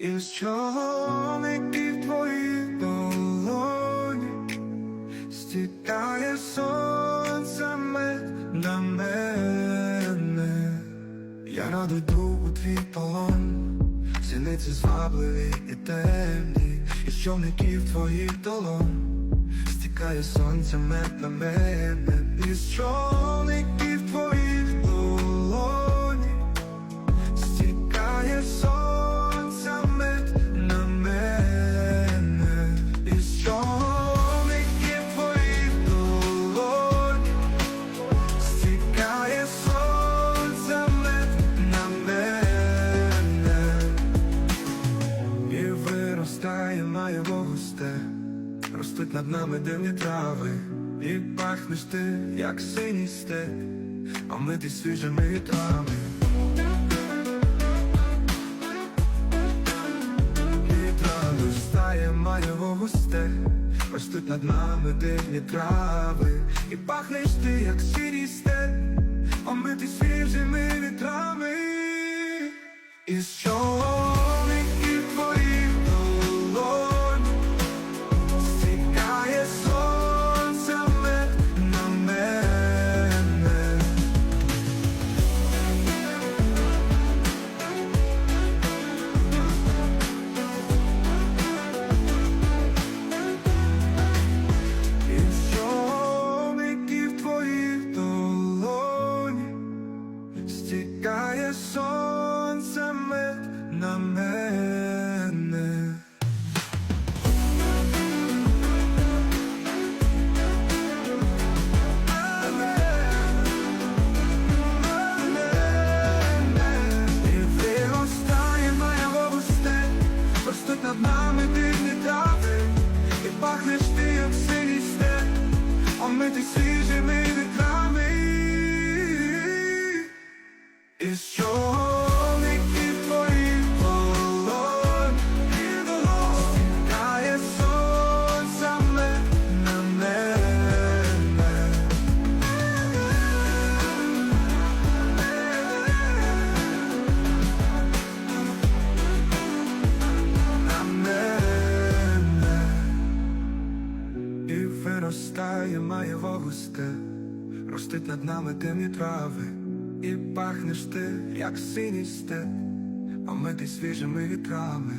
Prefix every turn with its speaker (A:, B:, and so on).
A: із човників твоїх долоні стікає сонце мед на мене. Я радо йду у твій полон, зіниці звабливі і темні, із човників твоїх долон стікає сонце мед на мене, із човників ростуть над нами дивні трави, і пахнеш ти, як синій степ, а свіжими вітрами. І виростає моє густе, ростуть над нами дивні трави, і пахнеш ти, як синій степ, а свіжими вітрами. Із човників Із човників твоїх полон? І долон Стікає сонце на мене На мене І виростає моє густе Ростить над нами темні трави І пахнеш ти, як синій степ. А ми ти свіжими вітрами